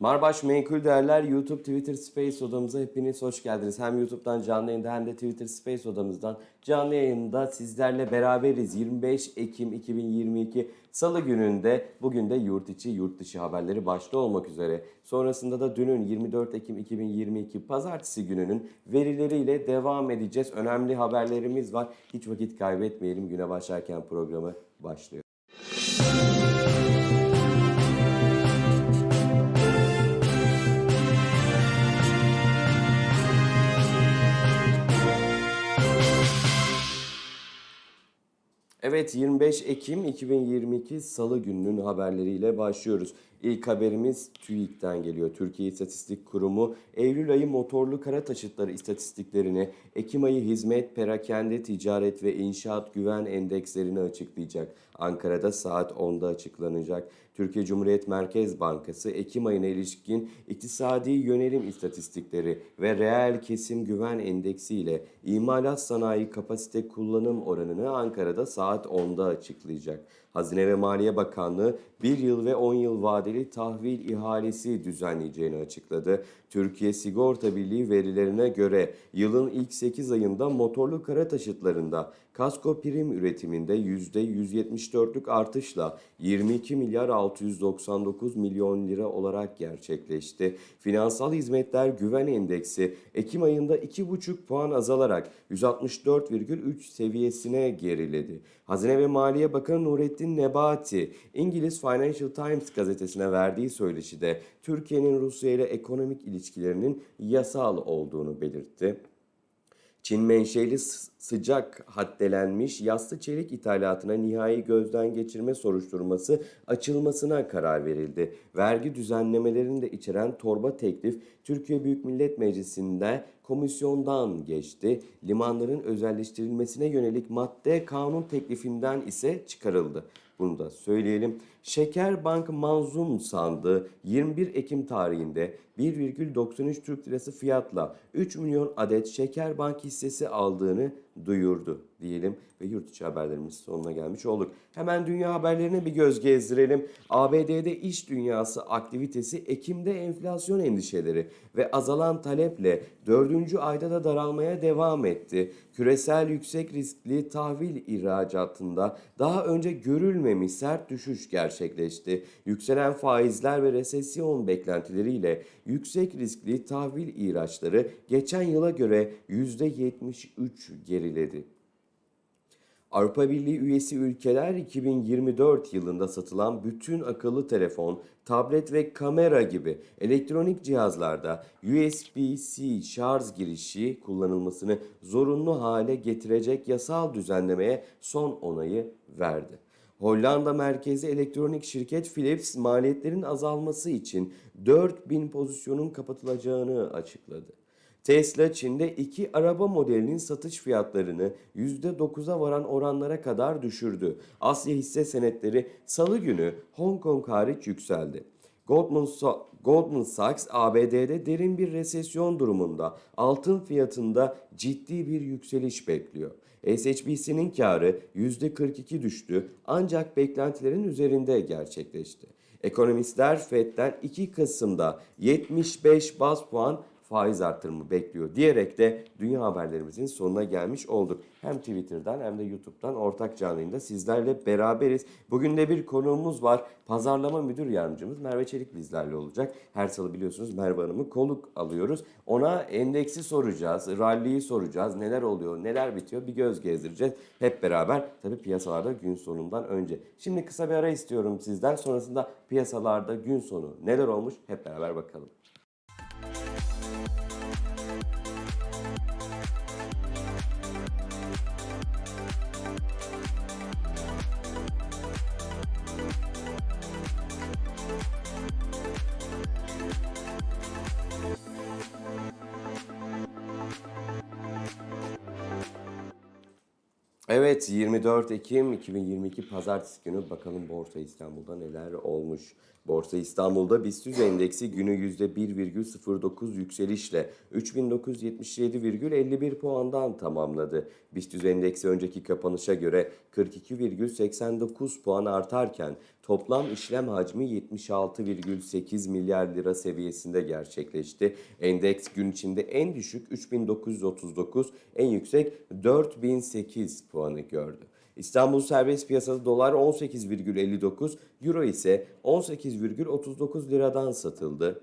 Marbaş Menkul Değerler YouTube Twitter Space odamıza hepiniz hoş geldiniz. Hem YouTube'dan canlı yayında hem de Twitter Space odamızdan canlı yayında sizlerle beraberiz. 25 Ekim 2022 Salı gününde bugün de yurt içi yurt dışı haberleri başta olmak üzere. Sonrasında da dünün 24 Ekim 2022 Pazartesi gününün verileriyle devam edeceğiz. Önemli haberlerimiz var. Hiç vakit kaybetmeyelim. Güne başlarken programı başlıyor. Evet 25 Ekim 2022 Salı gününün haberleriyle başlıyoruz. İlk haberimiz TÜİK'ten geliyor. Türkiye İstatistik Kurumu Eylül ayı motorlu kara taşıtları istatistiklerini, Ekim ayı hizmet, perakende, ticaret ve inşaat güven endekslerini açıklayacak. Ankara'da saat 10'da açıklanacak. Türkiye Cumhuriyet Merkez Bankası Ekim ayına ilişkin iktisadi yönelim istatistikleri ve reel kesim güven endeksi ile imalat sanayi kapasite kullanım oranını Ankara'da saat 10'da açıklayacak. Hazine ve Maliye Bakanlığı 1 yıl ve 10 yıl vadeli tahvil ihalesi düzenleyeceğini açıkladı. Türkiye Sigorta Birliği verilerine göre yılın ilk 8 ayında motorlu kara taşıtlarında kasko prim üretiminde %174'lük artışla 22 milyar 699 milyon lira olarak gerçekleşti. Finansal Hizmetler Güven Endeksi Ekim ayında 2,5 puan azalarak 164,3 seviyesine geriledi. Hazine ve Maliye Bakanı Nurettin Nebati, İngiliz Financial Times gazetesine verdiği söyleşide Türkiye'nin Rusya ile ekonomik ilişkilerinin yasal olduğunu belirtti. Çin menşeli sıcak haddelenmiş yassı çelik ithalatına nihai gözden geçirme soruşturması açılmasına karar verildi. Vergi düzenlemelerini de içeren torba teklif Türkiye Büyük Millet Meclisi'nde komisyondan geçti. Limanların özelleştirilmesine yönelik madde kanun teklifinden ise çıkarıldı. Bunu da söyleyelim. Şekerbank manzum sandığı 21 Ekim tarihinde 1,93 Türk Lirası fiyatla 3 milyon adet Şekerbank hissesi aldığını duyurdu diyelim ve yurt içi haberlerimiz sonuna gelmiş olduk. Hemen dünya haberlerine bir göz gezdirelim. ABD'de iş dünyası aktivitesi Ekim'de enflasyon endişeleri ve azalan taleple dördüncü ayda da daralmaya devam etti. Küresel yüksek riskli tahvil ihracatında daha önce görülmemiş sert düşüş gerçekleşti. Yükselen faizler ve resesyon beklentileriyle yüksek riskli tahvil ihraçları geçen yıla göre %73 geriledi. Avrupa Birliği üyesi ülkeler 2024 yılında satılan bütün akıllı telefon, tablet ve kamera gibi elektronik cihazlarda USB-C şarj girişi kullanılmasını zorunlu hale getirecek yasal düzenlemeye son onayı verdi. Hollanda merkezi elektronik şirket Philips maliyetlerin azalması için 4000 pozisyonun kapatılacağını açıkladı. Tesla Çin'de iki araba modelinin satış fiyatlarını %9'a varan oranlara kadar düşürdü. Asya hisse senetleri salı günü Hong Kong hariç yükseldi. Goldman, Sa- Goldman Sachs ABD'de derin bir resesyon durumunda altın fiyatında ciddi bir yükseliş bekliyor. SHBC'nin karı %42 düştü ancak beklentilerin üzerinde gerçekleşti. Ekonomistler FED'den 2 Kasım'da 75 bas puan faiz artırımı bekliyor diyerek de dünya haberlerimizin sonuna gelmiş olduk. Hem Twitter'dan hem de YouTube'dan ortak canlı sizlerle beraberiz. Bugün de bir konuğumuz var. Pazarlama müdür yardımcımız Merve Çelik bizlerle olacak. Her salı biliyorsunuz Merve Hanım'ı konuk alıyoruz. Ona endeksi soracağız, ralliyi soracağız. Neler oluyor, neler bitiyor bir göz gezdireceğiz. Hep beraber tabii piyasalarda gün sonundan önce. Şimdi kısa bir ara istiyorum sizden. Sonrasında piyasalarda gün sonu neler olmuş hep beraber bakalım. Evet 24 Ekim 2022 Pazartesi günü bakalım Borsa İstanbul'da neler olmuş. Borsa İstanbul'da BIST 100 endeksi günü %1,09 yükselişle 3977,51 puandan tamamladı. BIST 100 endeksi önceki kapanışa göre 42,89 puan artarken toplam işlem hacmi 76,8 milyar lira seviyesinde gerçekleşti. Endeks gün içinde en düşük 3939, en yüksek 4008 puanı gördü. İstanbul serbest piyasası dolar 18,59, euro ise 18,39 liradan satıldı.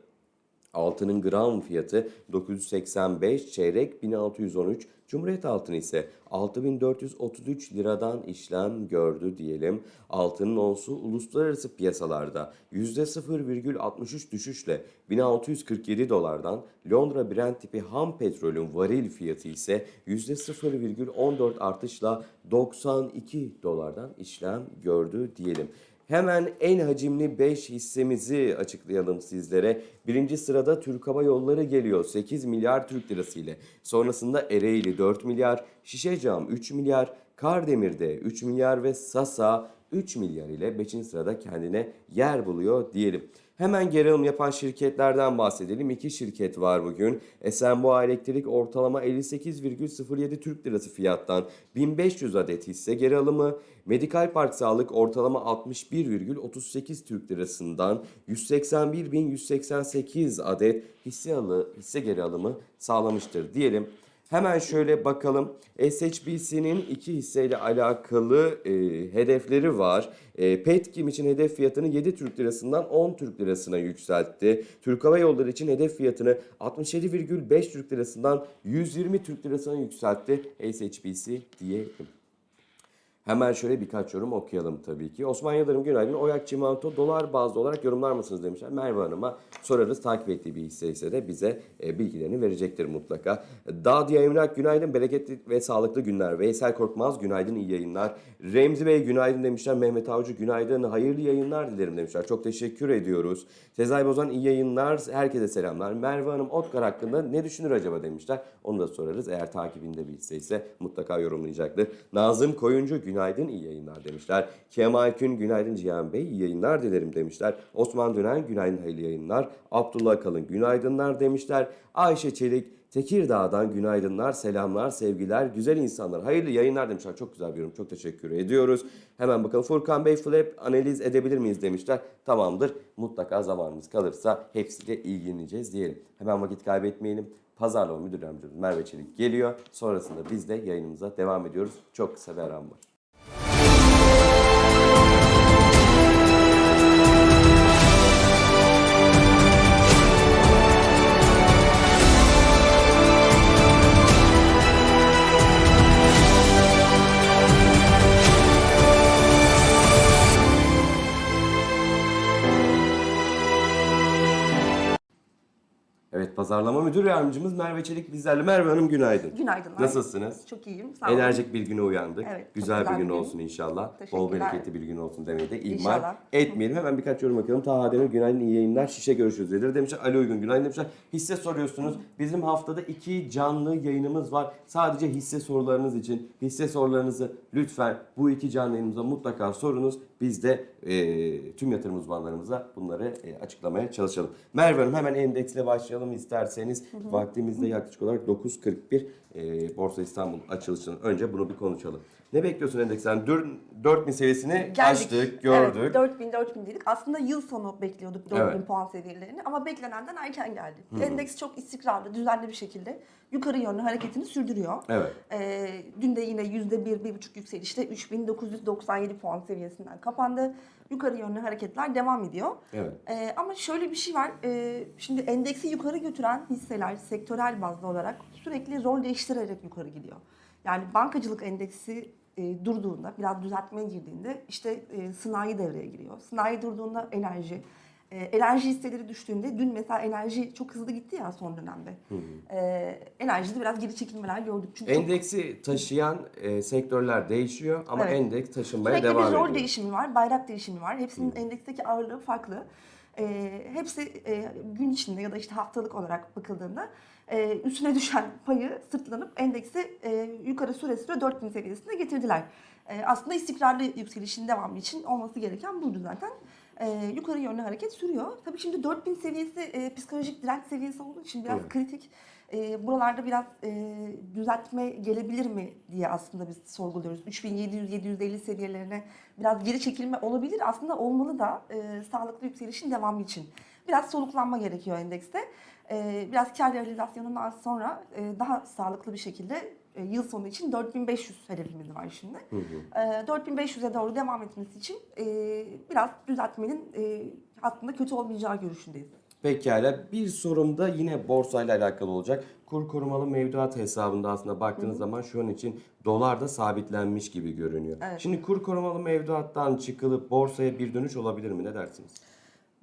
Altının gram fiyatı 985, çeyrek 1613, Cumhuriyet altını ise 6433 liradan işlem gördü diyelim. Altının onsu uluslararası piyasalarda %0,63 düşüşle 1647 dolardan, Londra Brent tipi ham petrolün varil fiyatı ise %0,14 artışla 92 dolardan işlem gördü diyelim. Hemen en hacimli 5 hissemizi açıklayalım sizlere. Birinci sırada Türk Hava Yolları geliyor 8 milyar Türk lirası ile. Sonrasında Ereğli 4 milyar, Şişecam 3 milyar, Kardemir'de 3 milyar ve Sasa 3 milyar ile 5. sırada kendine yer buluyor diyelim. Hemen geri alım yapan şirketlerden bahsedelim. İki şirket var bugün. Esenboğa Elektrik ortalama 58,07 Türk Lirası fiyattan 1500 adet hisse geri alımı. Medikal Park Sağlık ortalama 61,38 Türk Lirasından 181.188 adet hisse, alı, hisse geri alımı sağlamıştır diyelim. Hemen şöyle bakalım. SHBC'nin iki hisseyle alakalı e, hedefleri var. E, Petkim için hedef fiyatını 7 Türk Lirasından 10 Türk Lirasına yükseltti. Türk Hava Yolları için hedef fiyatını 67,5 Türk Lirasından 120 Türk Lirasına yükseltti. SHBC diyelim. Hemen şöyle birkaç yorum okuyalım tabii ki. Osman Yıldırım günaydın. Oyak Çimento dolar bazlı olarak yorumlar mısınız demişler. Merve Hanım'a sorarız. Takip ettiği bir hisse ise de bize e, bilgilerini verecektir mutlaka. Dadia Emlak günaydın. Bereketli ve sağlıklı günler. Veysel Korkmaz günaydın. iyi yayınlar. Remzi Bey günaydın demişler. Mehmet Avcı günaydın. Hayırlı yayınlar dilerim demişler. Çok teşekkür ediyoruz. Sezai Bozan iyi yayınlar. Herkese selamlar. Merve Hanım Otkar hakkında ne düşünür acaba demişler. Onu da sorarız. Eğer takibinde bir hisse ise mutlaka yorumlayacaktır. Nazım Koyuncu günaydın iyi yayınlar demişler. Kemal Kün günaydın Cihan Bey iyi yayınlar dilerim demişler. Osman Dönen günaydın hayırlı yayınlar. Abdullah Kalın günaydınlar demişler. Ayşe Çelik Tekirdağ'dan günaydınlar, selamlar, sevgiler, güzel insanlar. Hayırlı yayınlar demişler. Çok güzel bir yorum. Çok teşekkür ediyoruz. Hemen bakalım Furkan Bey Flap analiz edebilir miyiz demişler. Tamamdır. Mutlaka zamanımız kalırsa hepsiyle ilgileneceğiz diyelim. Hemen vakit kaybetmeyelim. Pazarlama Müdür Yardımcımız Merve Çelik geliyor. Sonrasında biz de yayınımıza devam ediyoruz. Çok kısa bir aram var. Pazarlama müdür yardımcımız Merve Çelik bizlerle. Merve Hanım günaydın. Günaydınlar. Nasılsınız? Çok iyiyim. Sağ olun. Enerjik bir güne uyandık. Evet, güzel bir güzel gün bir gün. olsun inşallah. Bol bereketli bir gün olsun demeyi de ihmal İnşallah. etmeyelim. Hemen birkaç yorum bakalım. Taha Demir günaydın iyi yayınlar. Şişe görüşürüz dedir demişler. Ali Uygun günaydın demişler. Hisse soruyorsunuz. Bizim haftada iki canlı yayınımız var. Sadece hisse sorularınız için. Hisse sorularınızı lütfen bu iki canlı yayınımıza mutlaka sorunuz. Biz de e, tüm yatırım uzmanlarımıza bunları e, açıklamaya çalışalım. Merve Hanım hemen endeksle başlayalım isterseniz. Vaktimizde yaklaşık olarak 9.41 e, Borsa İstanbul açılışından önce bunu bir konuşalım. Ne bekliyorsun endeksten? 4 4000 seviyesini açtık, gördük. Evet, 4000 4000 dedik. Aslında yıl sonu bekliyorduk 4000 Evet. puan seviyelerini ama beklenenden erken geldi. Endeks çok istikrarlı, düzenli bir şekilde yukarı yönlü hareketini sürdürüyor. Evet. Ee, dün de yine %1, 1,5 yükselişte 3997 puan seviyesinden kapandı. Yukarı yönlü hareketler devam ediyor. Evet. Ee, ama şöyle bir şey var. Ee, şimdi endeksi yukarı götüren hisseler sektörel bazlı olarak sürekli rol değiştirerek yukarı gidiyor. Yani bankacılık endeksi e, durduğunda, biraz düzeltmeye girdiğinde işte e, sanayi devreye giriyor. Sanayi durduğunda enerji. E, enerji hisseleri düştüğünde, dün mesela enerji çok hızlı gitti ya son dönemde. E, enerjide biraz geri çekilmeler gördük. Çünkü çok- Endeksi taşıyan e, sektörler değişiyor ama Evet. endeks taşınmaya Sürekli devam bir rol ediyor. değişimi var, bayrak değişimi var. Hepsinin endeksteki ağırlığı farklı. Ee, hepsi e, gün içinde ya da işte haftalık olarak bakıldığında e, üstüne düşen payı sırtlanıp endeksi e, yukarı süre süre 4000 seviyesine getirdiler. E, aslında istikrarlı yükselişin devamı için olması gereken buydu zaten. e, yukarı yönlü hareket sürüyor. Tabii şimdi 4000 seviyesi e, psikolojik direnç seviyesi olduğu için biraz Evet. kritik. E, buralarda biraz e, düzeltme gelebilir mi diye aslında biz sorguluyoruz. 3700-750 seviyelerine biraz geri çekilme olabilir. Aslında olmalı da e, sağlıklı yükselişin devamı için. Biraz soluklanma gerekiyor endekste. E, biraz kar realizasyonundan sonra e, daha sağlıklı bir şekilde e, yıl sonu için 4500 hedefimiz var şimdi. E, 4500'e doğru devam etmesi için e, biraz düzeltmenin aslında kötü olmayacağı görüşündeyiz. Pekala bir sorum da yine borsayla alakalı olacak. Kur korumalı mevduat hesabında aslında baktığınız zaman şu an için dolar da sabitlenmiş gibi görünüyor. Evet. Şimdi kur korumalı mevduattan çıkılıp borsaya bir dönüş olabilir mi? Ne dersiniz?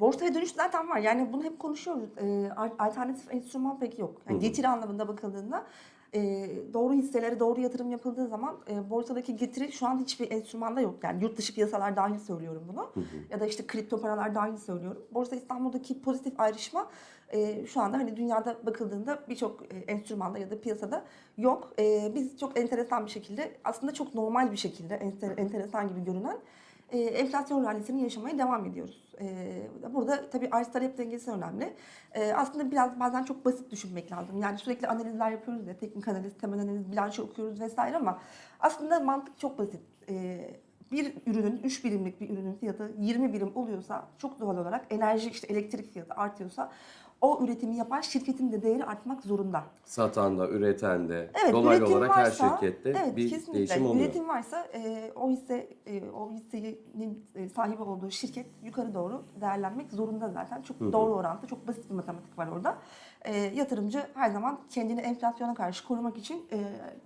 Borsaya dönüş zaten var. Yani bunu hep konuşuyoruz. Al- alternatif enstrüman pek yok. Yani getiri anlamında bakıldığında e, doğru hisselere doğru yatırım yapıldığı zaman e, borsadaki getiri şu an hiçbir enstrümanda yok. Yani yurt dışı piyasalar dahil söylüyorum bunu. Ya da işte kripto paralar dahil söylüyorum. Borsa İstanbul'daki pozitif ayrışma e, şu anda hani dünyada bakıldığında birçok e, enstrümanda ya da piyasada yok. E, biz çok enteresan bir şekilde aslında çok normal bir şekilde enter- enteresan gibi görünen e, enflasyon rallisini yaşamaya devam ediyoruz. E, burada tabii arz talep dengesi önemli. E, aslında biraz bazen çok basit düşünmek lazım. Yani sürekli analizler yapıyoruz ya, teknik analiz, temel analiz, bilanço okuyoruz vesaire ama aslında mantık çok basit. E, bir ürünün, 3 birimlik bir ürünün fiyatı 20 birim oluyorsa çok doğal olarak enerji işte elektrik fiyatı artıyorsa o üretimi yapan şirketin de değeri artmak zorunda. Satan da, üreten de, Evet, dolaylı olarak varsa, her şirkette evet, bir kesinlikle. değişim oluyor. Üretim varsa e, o hisse e, o hissenin e, sahibi olduğu şirket yukarı doğru değerlenmek zorunda zaten. Çok doğru orantı, çok basit bir matematik var orada. E, yatırımcı her zaman kendini enflasyona karşı korumak için e,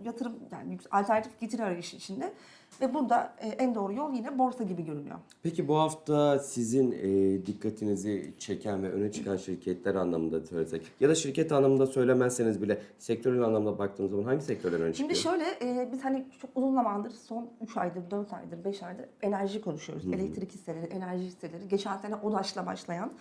yatırım yani alternatif getiri arayışı içinde ve burada e, en doğru yol yine borsa gibi görünüyor. Peki bu hafta sizin e, dikkatinizi çeken ve öne çıkan şirketler anlamında söylesek ya da şirket anlamında söylemezseniz bile sektörel anlamda baktığımız zaman hangi sektörler öne çıkıyor? Şimdi şöyle e, biz hani çok uzun zamandır son 3 aydır, 4 aydır, 5 aydır enerji konuşuyoruz. Elektrik hisseleri, enerji hisseleri. Geçen sene ODAŞ'la başlayan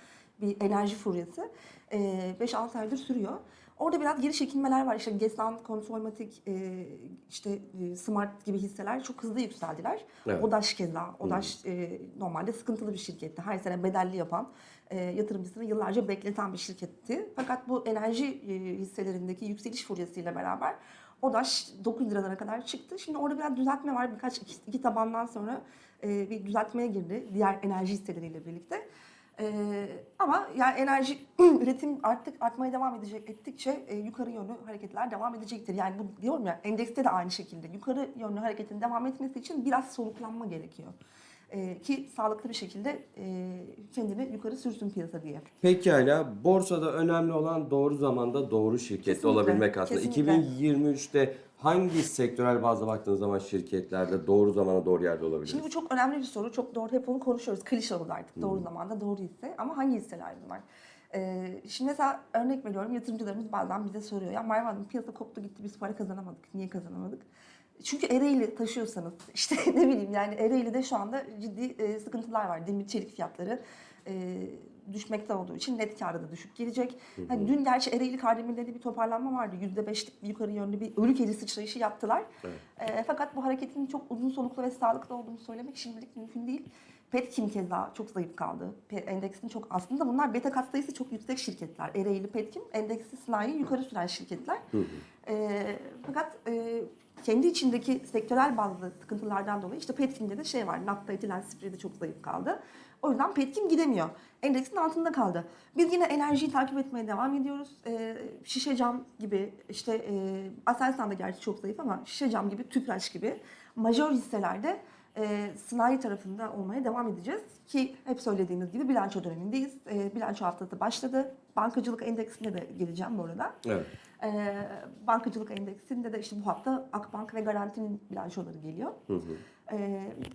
bir enerji furyası 5-6 aydır sürüyor. Orada biraz geri çekilmeler var. İşte Gesan, Konsolmatik, e, işte e, Smart gibi hisseler çok hızlı yükseldiler. Evet. ODAŞ keza. ODAŞ e, normalde sıkıntılı bir şirketti. Her sene bedelli yapan, e, yatırımcısını yıllarca bekleten bir şirketti. Fakat bu enerji e, hisselerindeki yükseliş furyasıyla beraber ODAŞ 9 liralara kadar çıktı. Şimdi orada biraz düzeltme var. Birkaç iki, iki tabandan sonra e, bir düzeltmeye girdi. Diğer enerji hisseleriyle birlikte. Ee, ama yani enerji üretim artık artmaya devam edecek ettikçe e, yukarı yönlü hareketler devam edecektir. Yani bu diyorum ya endekste de aynı şekilde yukarı yönlü hareketin devam etmesi için biraz soluklanma gerekiyor. Ee, ki sağlıklı bir şekilde e, kendini yukarı sürsün piyasa diye. Pekala borsada önemli olan doğru zamanda doğru şirkette Kesinlikle, olabilmek aslında. kesinlikle. 2023'te hangi sektörel bazda baktığınız zaman şirketlerde doğru zamana doğru yerde olabilir? Şimdi bu çok önemli bir soru. Çok doğru hep onu konuşuyoruz. Klişe oldu artık. Doğru zamanda doğru hisse. Ama hangi hisseler bunlar? Ee, şimdi mesela örnek veriyorum yatırımcılarımız bazen bize soruyor. Ya Merve Hanım piyasa koptu gitti biz para kazanamadık. Niye kazanamadık? Çünkü Ereğli taşıyorsanız işte ne bileyim yani Ereğli'de şu anda ciddi e, sıkıntılar var. Demir çelik fiyatları e, düşmekte olduğu için net karı da düşük gelecek. Hani dün gerçi Ereğli Kardemir'de de bir toparlanma vardı. %5'lik bir yukarı yönlü bir ölü kedi sıçrayışı yaptılar. E, fakat bu hareketin çok uzun soluklu ve sağlıklı olduğunu söylemek şimdilik mümkün değil. Petkim keza çok zayıf kaldı. Endeksin çok aslında bunlar beta kat sayısı çok yüksek şirketler. Ereğli, Petkim endeksi sanayi yukarı süren şirketler. E, fakat e, kendi içindeki sektörel bazı sıkıntılardan dolayı işte Petkim'de de şey var. Nafta etilen spreadi çok zayıf kaldı. O yüzden Petkim gidemiyor. Endeksin altında kaldı. Biz yine enerjiyi takip etmeye devam ediyoruz. Ee, şişe cam gibi işte e, Aselsan da gerçi çok zayıf ama şişe cam gibi, Tüpraş gibi majör hisselerde e, sanayi tarafında olmaya devam edeceğiz. Ki hep söylediğimiz gibi bilanço dönemindeyiz. E, bilanço haftası başladı. Bankacılık endeksine de geleceğim bu arada. Evet. Ee, bankacılık endeksinde de işte bu hafta Akbank ve Garanti'nin bilançoları geliyor.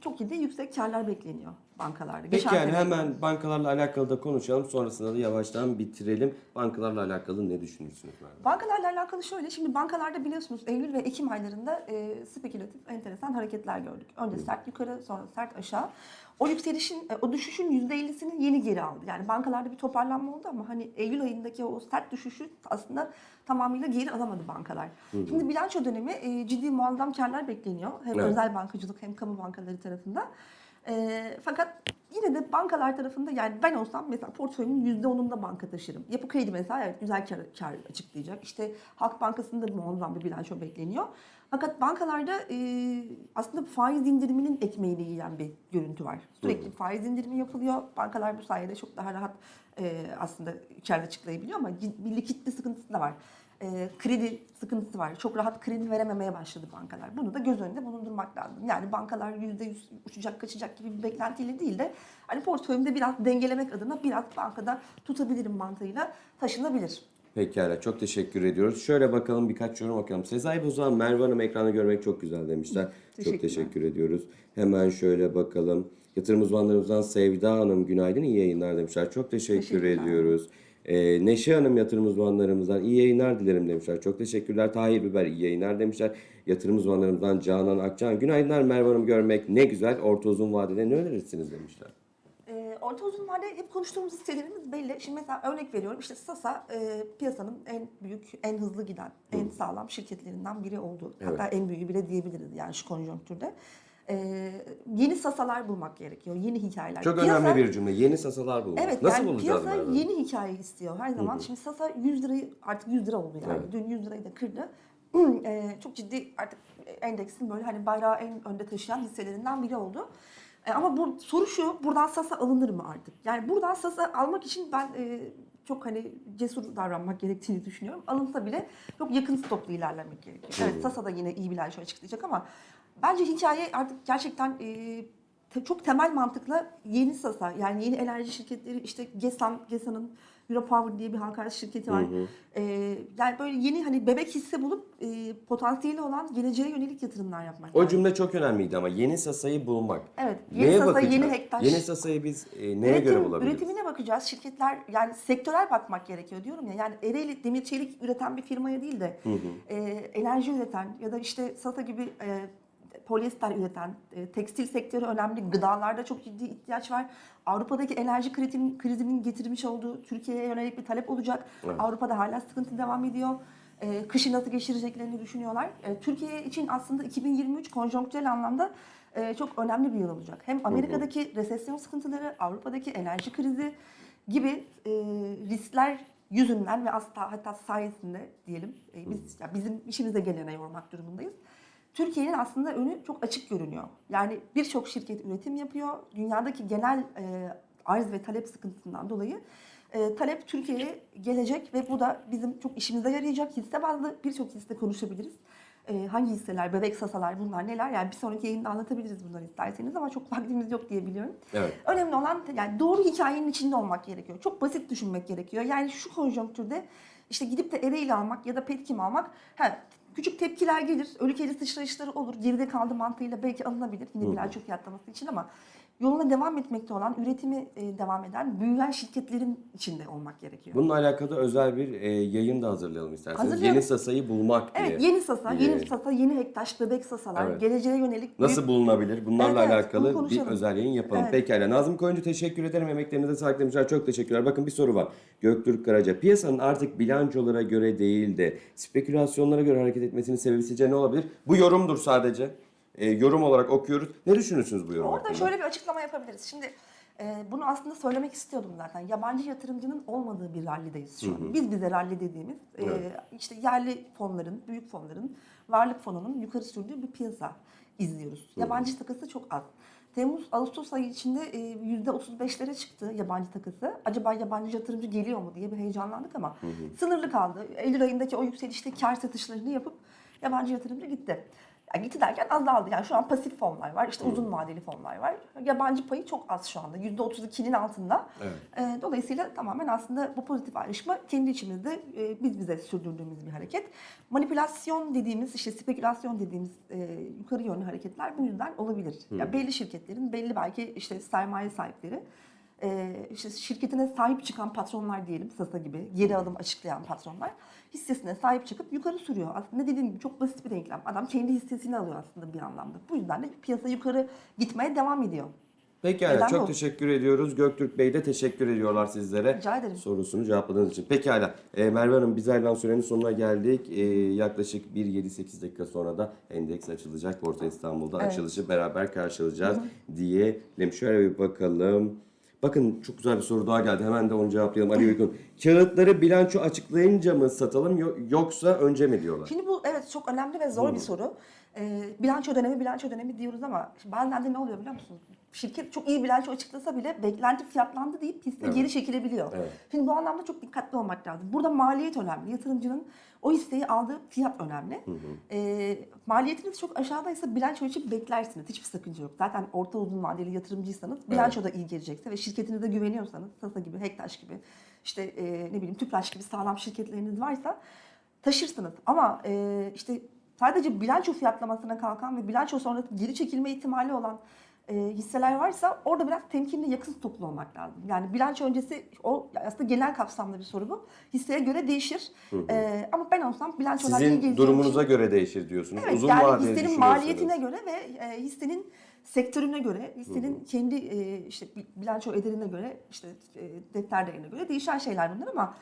Çok ciddi yüksek karlar bekleniyor bankalarda. Peki Geçen yani sene- hemen bankalarla alakalı da konuşalım. Sonrasında da yavaştan bitirelim. Bankalarla alakalı ne düşünüyorsunuz? Merve? Bankalarla alakalı şöyle, şimdi bankalarda biliyorsunuz Eylül ve Ekim aylarında e, spekülatif, enteresan hareketler gördük. Önce sert yukarı, sonra sert aşağı. O yükselişin, e, o düşüşün %50'sini yeni geri aldı. Yani bankalarda bir toparlanma oldu ama hani Eylül ayındaki o sert düşüşü aslında tamamıyla geri alamadı bankalar. Şimdi bilanço dönemi e, ciddi muazzam karlar bekleniyor. Hem Evet. özel bankacılık hem kamu bankaları tarafından. E, fakat yine de bankalar tarafında yani ben olsam mesela portföyümün %10'unda banka taşırım. Yapı kredi mesela evet güzel kar, kar açıklayacak. İşte Halk Bankası'nda da muazzam bir bilanço bekleniyor. Fakat bankalarda e, aslında faiz indiriminin ekmeğini yiyen bir görüntü var. Sürekli faiz indirimi yapılıyor. Bankalar bu sayede çok daha rahat e, aslında kar açıklayabiliyor ama bir likidite sıkıntısı da var. E, kredi sıkıntısı var. Çok rahat kredi verememeye başladı bankalar. Bunu da göz önünde bulundurmak lazım. Yani bankalar %100 uçacak kaçacak gibi bir beklentiyle değil de hani portföyümde biraz dengelemek adına biraz bankada tutabilirim mantığıyla taşınabilir. Pekala çok teşekkür ediyoruz. Şöyle bakalım birkaç yorum bakalım. Sezai Bozan, Merve Hanım ekranı görmek çok güzel demişler. Çok teşekkür ediyoruz. Hemen şöyle bakalım. Yatırım uzmanlarımızdan Sevda Hanım günaydın iyi yayınlar demişler. Çok teşekkür ediyoruz. Ee, Neşe Hanım yatırım uzmanlarımızdan iyi yayınlar dilerim demişler. Çok teşekkürler. Tahir Biber iyi yayınlar demişler. Yatırım uzmanlarımızdan Canan Akcan günaydınlar Merve Hanım görmek ne güzel. Orta uzun vadede ne önerirsiniz demişler. Ee, orta uzun vade hep konuştuğumuz hisselerimiz belli. Şimdi mesela örnek veriyorum işte Sasa e, piyasanın en büyük, en hızlı giden, en sağlam şirketlerinden biri oldu. Hatta en büyüğü bile diyebiliriz yani şu konjonktürde. Ee, yeni Sasalar bulmak gerekiyor, yeni hikayeler. Çok Piyasa- önemli bir cümle. Yeni sasalar bulmak. Evet Nasıl yani bulacağız piyasa Hanım? yeni hikaye istiyor her zaman. Şimdi Sasa 100 lirayı artık 100 lira oldu yani. Evet. Dün 100 lirayı da kırdı. Ee, çok ciddi artık endeksin böyle hani bayrağı en önde taşıyan hisselerinden biri oldu. Ee, ama bu soru şu, buradan Sasa alınır mı artık? Yani buradan Sasa almak için ben e, çok hani cesur davranmak gerektiğini düşünüyorum. Alınsa bile çok yakın stoplu ilerlemek gerekiyor. Evet Sasa da yine iyi bilanço açıklayacak ama bence hikaye artık gerçekten e, te- çok temel mantıkla yeni Sasa yani yeni enerji şirketleri işte GESAN, GESAN'ın Europower diye bir halka şirketi var. Ee, yani böyle yeni hani bebek hisse bulup e, potansiyeli olan geleceğe yönelik yatırımlar yapmak. O lazım. cümle çok önemliydi ama yeni sasayı bulmak. Evet, yeni sasa, bakacağız? yeni hektaş. Yeni sasayı biz e, neye Üretim- göre bulabiliriz? Üretimine bakacağız. Şirketler yani sektörel bakmak gerekiyor diyorum ya. Yani Ereğli demir çelik üreten bir firmaya değil de e, enerji üreten ya da işte Sasa gibi e, polyester üreten, e, tekstil sektörü önemli. Gıdalarda çok ciddi ihtiyaç var. Avrupa'daki enerji krizinin, krizinin getirmiş olduğu Türkiye'ye yönelik bir talep olacak. Avrupa'da hala sıkıntı devam ediyor. E, kışı nasıl geçireceklerini düşünüyorlar. E, Türkiye için aslında 2023 konjonktürel anlamda e, çok önemli bir yıl olacak. Hem Amerika'daki resesyon sıkıntıları, Avrupa'daki enerji krizi gibi e, riskler yüzünden ve hatta hatta sayesinde diyelim e, biz ya bizim işimize gelene yormak durumundayız. Türkiye'nin aslında önü çok açık görünüyor. Yani birçok şirket üretim yapıyor. Dünyadaki genel e, arz ve talep sıkıntısından dolayı e, talep Türkiye'ye gelecek ve bu da bizim çok işimize yarayacak. Hisse bazlı birçok hisse konuşabiliriz. E, hangi hisseler, bebek sasalar bunlar neler? Yani bir sonraki yayında anlatabiliriz bunları isterseniz ama çok vaktimiz yok diye biliyorum. Evet. Önemli olan yani doğru hikayenin içinde olmak gerekiyor. Çok basit düşünmek gerekiyor. Yani şu konjonktürde işte gidip de Ereğli almak ya da Petkim almak ha, küçük tepkiler gelir. Ölü kedi sıçrayışları olur. Geride kaldı mantığıyla belki alınabilir. Yine bilanço fiyatlaması için ama yoluna devam etmekte olan, üretimi e, devam eden, büyüyen şirketlerin içinde olmak gerekiyor. Bununla alakalı özel bir e, yayın da hazırlayalım isterseniz. Hazırlayalım. Yeni sasayı bulmak diye. Evet, yeni sasa, diye. yeni sasa, yeni hektaş, bebek sasalar, Evet. geleceğe yönelik Nasıl büyük- bulunabilir? Bunlarla Evet, evet, alakalı bunu bir özel yayın yapalım. Evet. Pekala. Nazım Koyuncu teşekkür ederim. Emeklerinize sağlık demişler. Çok teşekkürler. Bakın bir soru var. Göktürk Karaca. Piyasanın artık bilançolara göre değil de spekülasyonlara göre hareket etmesinin sebebi sizce ne olabilir? Bu yorumdur sadece. E, yorum olarak okuyoruz. Ne düşünürsünüz bu yorum Orada hakkında? şöyle bir açıklama yapabiliriz. Şimdi e, bunu aslında söylemek istiyordum zaten. Yabancı yatırımcının olmadığı bir rallideyiz şu an. Biz bize ralli dediğimiz e, Evet. işte yerli fonların, büyük fonların, varlık fonunun yukarı sürdüğü bir piyasa izliyoruz. Yabancı takası çok az. Temmuz, Ağustos ayı içinde e, %35'lere çıktı yabancı takası. Acaba yabancı yatırımcı geliyor mu diye bir heyecanlandık ama sınırlı kaldı. Eylül ayındaki o yükselişte kar satışlarını yapıp yabancı yatırımcı gitti. Yani gitti derken azaldı. Yani şu an pasif fonlar var, işte uzun vadeli fonlar var. Yabancı payı çok az şu anda. %32'nin altında. Evet. Ee, dolayısıyla tamamen aslında bu pozitif ayrışma kendi içimizde e, biz bize sürdürdüğümüz bir hareket. Manipülasyon dediğimiz, işte spekülasyon dediğimiz e, yukarı yönlü hareketler bu yüzden olabilir. Ya belli şirketlerin, belli belki işte sermaye sahipleri e, işte şirketine sahip çıkan patronlar diyelim Sasa gibi geri alım açıklayan patronlar hissesine sahip çıkıp yukarı sürüyor. Aslında dediğim gibi çok basit bir denklem. Adam kendi hissesini alıyor aslında bir anlamda. Bu yüzden de piyasa yukarı gitmeye devam ediyor. Pekala Neden çok bu? teşekkür ediyoruz. Göktürk Bey de teşekkür ediyorlar sizlere. Rica ederim. Sorusunu cevapladığınız için. Pekala. E, Merve Hanım biz ayrılan sürenin sonuna geldik. E, yaklaşık 1-7-8 dakika sonra da endeks açılacak. Borsa İstanbul'da Evet. açılışı beraber karşılayacağız diyelim. Şöyle bir bakalım. Bakın çok güzel bir soru daha geldi. Hemen de onu cevaplayalım. Ali Bey'in. Kağıtları bilanço açıklayınca mı satalım yo- yoksa önce mi diyorlar? Şimdi bu evet çok önemli ve zor bir soru. Ee, bilanço dönemi, bilanço dönemi diyoruz ama bazen de ne oluyor biliyor musunuz? Şirket çok iyi bilanço açıklasa bile beklenti fiyatlandı deyip hisse Evet. geri çekilebiliyor. Evet. Şimdi bu anlamda çok dikkatli olmak lazım. Burada maliyet önemli. Yatırımcının o hisseyi aldığı fiyat önemli. Ee, maliyetiniz çok aşağıdaysa bilanço için beklersiniz. Hiçbir sakınca yok. Zaten orta uzun vadeli yatırımcıysanız bilanço da iyi gelecekse ve şirketinize güveniyorsanız Sasa gibi, Hektaş gibi işte e, ne bileyim Tüpraş gibi sağlam şirketleriniz varsa taşırsınız. Ama e, işte sadece bilanço fiyatlamasına kalkan ve bilanço sonrası geri çekilme ihtimali olan e, hisseler varsa orada biraz temkinli yakın stoplu olmak lazım. Yani bilanço öncesi o aslında genel kapsamlı bir soru bu. Hisseye göre değişir. E, ama ben olsam bilançolar iyi Sizin geleceği durumunuza için- göre değişir diyorsunuz. Evet, Uzun yani vadeli hissenin maliyetine göre ve e, hissenin sektörüne göre, hissenin kendi e, işte bi- bilanço ederine göre, işte e, defter değerine göre değişen şeyler bunlar ama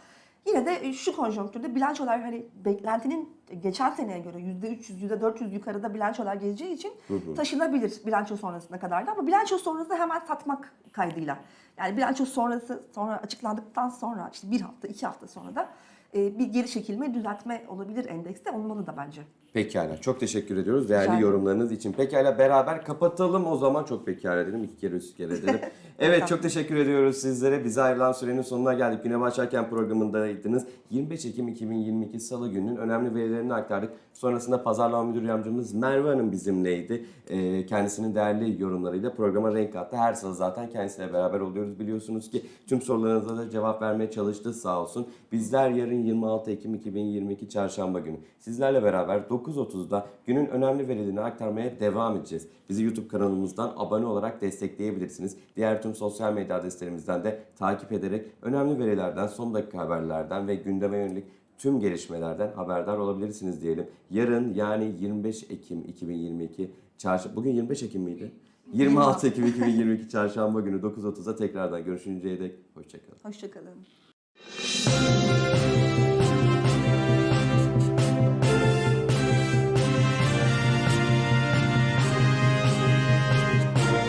yine de e, şu konjonktürde bilançolar hani beklentinin geçen seneye göre %300, %400 yukarıda bilançolar geleceği için taşınabilir bilanço sonrasına kadar da ama bilanço sonrası hemen satmak kaydıyla. Yani bilanço sonrası sonra açıklandıktan sonra işte bir hafta, iki hafta sonra da e, bir geri çekilme, düzeltme olabilir endekste. Olmalı da bence. Pekala. Çok teşekkür ediyoruz değerli ederim. yorumlarınız için. Pekala beraber kapatalım o zaman. Çok pekala dedim. iki kere üç kere dedim. evet çok teşekkür ediyoruz sizlere. Bize ayrılan sürenin sonuna geldik. Güne başlarken programındaydınız. 25 Ekim 2022 Salı gününün önemli verilerini aktardık. Sonrasında pazarlama müdür yardımcımız Merve Hanım bizimleydi. Ee, kendisinin değerli yorumlarıyla programa renk kattı. Her salı zaten kendisiyle beraber oluyoruz. Biliyorsunuz ki tüm sorularınıza da cevap vermeye çalıştı sağ olsun. Bizler yarın 26 Ekim 2022 Çarşamba günü sizlerle beraber 9.30'da günün önemli verilerini aktarmaya devam edeceğiz. Bizi YouTube kanalımızdan abone olarak destekleyebilirsiniz. Diğer tüm sosyal medya adreslerimizden de takip ederek önemli verilerden, son dakika haberlerden ve gündeme yönelik tüm gelişmelerden haberdar olabilirsiniz diyelim. Yarın yani 25 Ekim 2022 çarşı bugün 25 Ekim miydi? 26 Ekim 2022 çarşamba günü 9.30'da tekrardan görüşünceye dek hoşçakalın. Hoşçakalın.